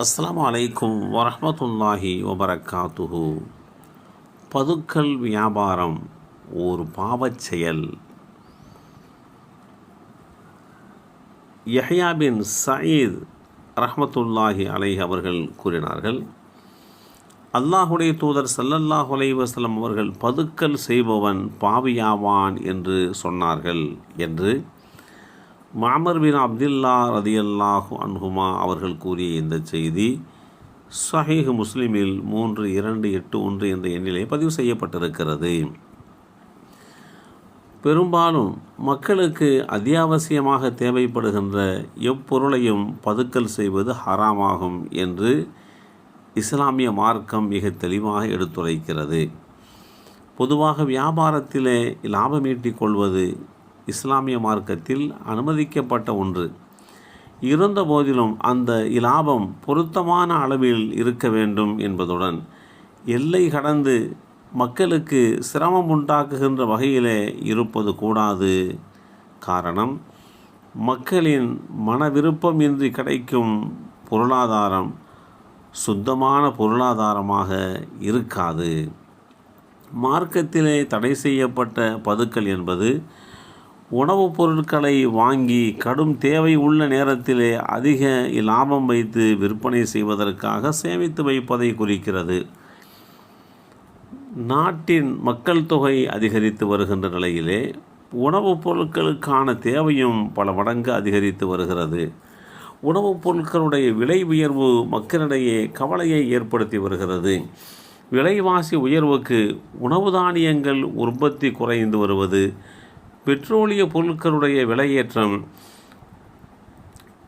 அஸ்லாம் அலைக்கும் வரமத்துல்லாஹி வபரகாத்துஹு. பதுக்கல் வியாபாரம் ஒரு பாவச் செயல். யஹ்யா பின் சயீத் ரஹமத்துல்லாஹி அலை அவர்கள் கூறினார்கள் அல்லாஹுடைய தூதர் சல்லல்லாஹு அலைஹி அவர்கள் பதுக்கல் செய்பவன் பாவியாவான் என்று சொன்னார்கள் என்று மாமர் பின் அப்துல்லா ரதியல்லாஹு அன்ஹுமா அவர்கள் கூறிய இந்த செய்தி சஹீஹ் முஸ்லிமில் மூன்று இரண்டு எட்டு ஒன்று என்ற எண்ணிலே பதிவு செய்யப்பட்டிருக்கிறது. பெரும்பாலும் மக்களுக்கு அத்தியாவசியமாக தேவைப்படுகின்ற எப்பொருளையும் பதுக்கல் செய்வது ஹராமாகும் என்று இஸ்லாமிய மார்க்கம் மிக தெளிவாக எடுத்துரைக்கிறது. பொதுவாக வியாபாரத்திலே லாபம் ஈட்டிக் கொள்வது இஸ்லாமிய மார்க்கத்தில் அனுமதிக்கப்பட்ட ஒன்று. இருந்த போதிலும் அந்த இலாபம் பொருத்தமான அளவில் இருக்க வேண்டும் என்பதுடன் எல்லை கடந்து மக்களுக்கு சிரமம் உண்டாக்குகின்ற வகையிலே இருப்பது கூடாது. காரணம் மக்களின் மன விருப்பமின்றி கிடைக்கும் பொருளாதாரம் சுத்தமான பொருளாதாரமாக இருக்காது. மார்க்கத்திலே தடை செய்யப்பட்ட பதுக்கல் என்பது உணவுப் பொருட்களை வாங்கி கடும் தேவை உள்ள நேரத்திலே அதிக லாபம் வைத்து விற்பனை செய்வதற்காக சேமித்து வைப்பதை குறிக்கிறது. நாட்டின் மக்கள் தொகை அதிகரித்து வருகின்ற நிலையிலே உணவுப் பொருட்களுக்கான தேவையும் பல மடங்கு அதிகரித்து வருகிறது. உணவுப் பொருட்களுடைய விலை உயர்வு மக்களிடையே கவலையை ஏற்படுத்தி வருகிறது. விலைவாசி உயர்வுக்கு உணவு தானியங்கள் உற்பத்தி குறைந்து வருவது பெட்ரோலிய பொருட்களுடைய விலையேற்றம்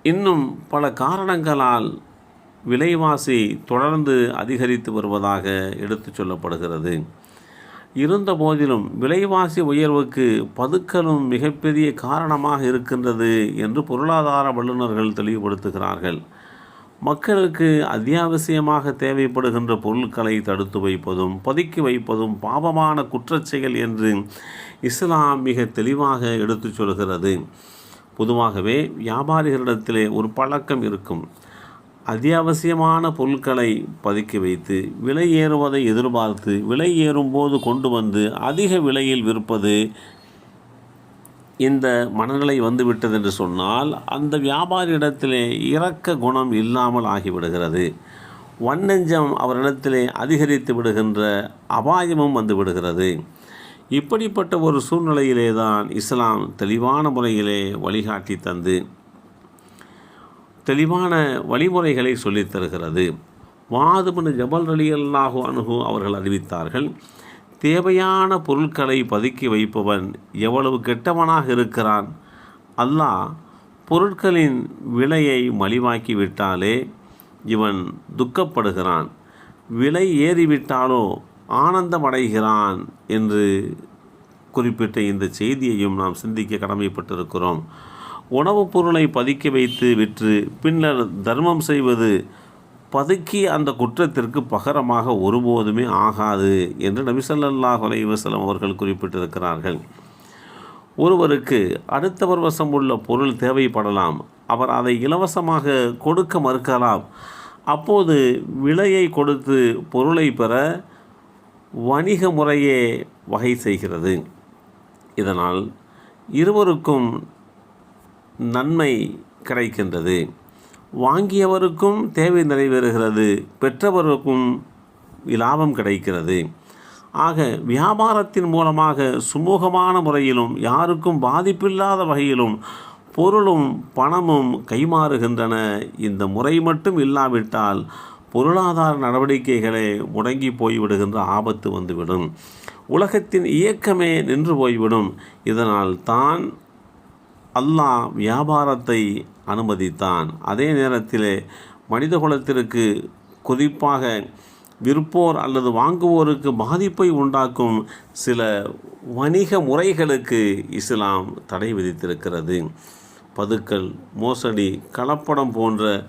இன்னும் பல காரணங்களால் விலைவாசி தொடர்ந்து அதிகரித்து வருவதாக எடுத்துச் சொல்லப்படுகிறது. இருந்தபோதிலும் விலைவாசி உயர்வுக்கு பதுக்கலும் மிகப்பெரிய காரணமாக இருக்கின்றது என்று பொருளாதார வல்லுநர்கள் தெளிவுபடுத்துகிறார்கள். மக்களுக்கு அத்தியாவசியமாக தேவைப்படுகின்ற பொருட்களை தடுத்து வைப்பதும் பதுக்கி வைப்பதும் பாவமான குற்றச்செயல் என்று இஸ்லாம் மிக தெளிவாக எடுத்துச் சொல்கிறது. பொதுவாகவே வியாபாரிகளிடத்திலே ஒரு பழக்கம் இருக்கும். அத்தியாவசியமான பொருட்களை பதுக்கி வைத்து விலை ஏறுவதை எதிர்பார்த்து விலை ஏறும்போது கொண்டு வந்து அதிக விலையில் விற்பது இந்த மனநிலை வந்துவிட்டது என்று சொன்னால் அந்த வியாபாரியிடத்திலே இரக்க குணம் இல்லாமல் ஆகிவிடுகிறது. வன்னெஞ்சம் அவரிடத்திலே அதிகரித்து விடுகின்ற அபாயமும் வந்து விடுகிறது இப்படிப்பட்ட ஒரு சூழ்நிலையிலே தான் இஸ்லாம் தெளிவான முறையிலே வழிகாட்டி தந்து தெளிவான வழிமுறைகளை சொல்லித் தருகிறது வாதுபன் ஜபல் அலி அல்லாஹு அணுகு அவர்கள் அறிவித்தார்கள் தேவையான பொருட்களை பதுக்கி வைப்பவன் எவ்வளவு கெட்டவனாக இருக்கிறான்? அல்லாஹ் பொருட்களின் விலையை மலிவாக்கி விட்டாலே இவன் துக்கப்படுகிறான். விலை ஏறிவிட்டாலோ ஆனந்தமடைகிறான் என்று குறிப்பிட்ட இந்த செய்தியையும் நாம் சிந்திக்க கடமைப்பட்டிருக்கிறோம். உணவுப் பொருளை பதுக்கி வைத்து விற்று பின்னர் தர்மம் செய்வது பதுக்கி அந்த குற்றத்திற்கு பகரமாக ஒருபோதுமே ஆகாது என்று நபிசல்லாஹ் அலைவசலம் அவர்கள் குறிப்பிட்டிருக்கிறார்கள். ஒருவருக்கு அடுத்தவர் வசம் உள்ள பொருள் தேவைப்படலாம். அவர் அதை இலவசமாக கொடுக்க மறுக்கலாம். அப்போது விலையை கொடுத்து பொருளை பெற வணிக முறையே வகை செய்கிறது. இதனால் இருவருக்கும் நன்மை கிடைக்கின்றது. வாங்கியவருக்கும் தேவை நிறைவேறுகிறது பெற்றவருக்கும் லாபம் கிடைக்கிறது. ஆக வியாபாரத்தின் மூலமாக சுமூகமான முறையிலும் யாருக்கும் பாதிப்பில்லாத வகையிலும் பொருளும் பணமும் கைமாறுகின்றன. இந்த முறை மட்டும் இல்லாவிட்டால் பொருளாதார நடவடிக்கைகளே முடங்கி போய்விடுகின்ற ஆபத்து வந்துவிடும். உலகத்தின் இயக்கமே நின்று போய்விடும். இதனால் தான் அல்லாஹ் வியாபாரத்தை அனுமதித்தான். அதே நேரத்தில் மனித குலத்திற்கு குறிப்பாக விற்போர் அல்லது வாங்குவோருக்கு பாதிப்பை உண்டாக்கும் சில வணிக முறைகளுக்கு இஸ்லாம் தடை விதித்திருக்கிறது. பதுக்கல் மோசடி கலப்படம் போன்ற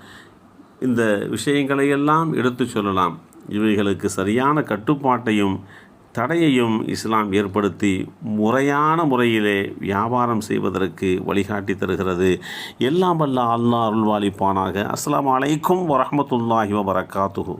இந்த விஷயங்களையெல்லாம் எடுத்து சொல்லலாம். இவைகளுக்கு சரியான கட்டுப்பாட்டையும் தடையையும் இஸ்லாம் ஏற்படுத்தி முறையான முறையிலே வியாபாரம் செய்வதற்கு வழிகாட்டி தருகிறது. எல்லாம் வல்ல அல்லா அருள்வாளிப்பானாக அஸ்லாம் அலைக்கும் வரமத்துல்லாஹி வபரகாத்துஹு.